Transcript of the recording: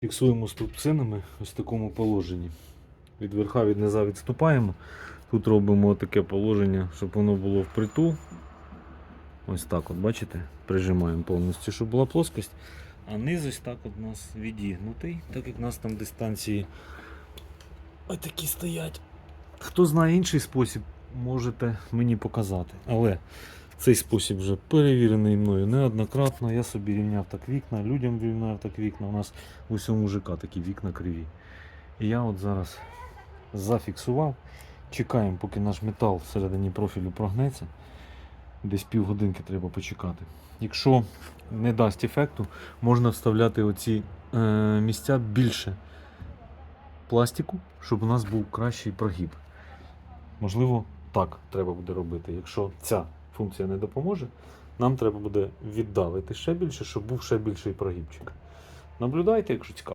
Фіксуємо струбцинами ось в такому положенні. Від верха від низа відступаємо. Тут робимо таке положення, щоб воно було впритул. Ось так от, бачите? Прижимаємо повністю, щоб була плоскость. А низ ось так от у нас відігнутий, так як у нас там дистанції ось такі стоять. Хто знає інший спосіб, можете мені показати. Але цей спосіб вже перевірений мною неоднократно. Я собі рівняв так вікна, людям рівняв так вікна. У нас в усьому ЖК такі вікна криві. І я от зараз зафіксував. Чекаємо, поки наш метал всередині профілю прогнеться. Десь півгодинки треба почекати. Якщо не дасть ефекту, можна вставляти оці е, місця більше пластику, щоб у нас був кращий прогиб. Можливо, так треба буде робити. Якщо ця функція не допоможе, нам треба буде віддалити ще більше, щоб був ще більший прогибчик. Наблюдайте, якщо цікаво.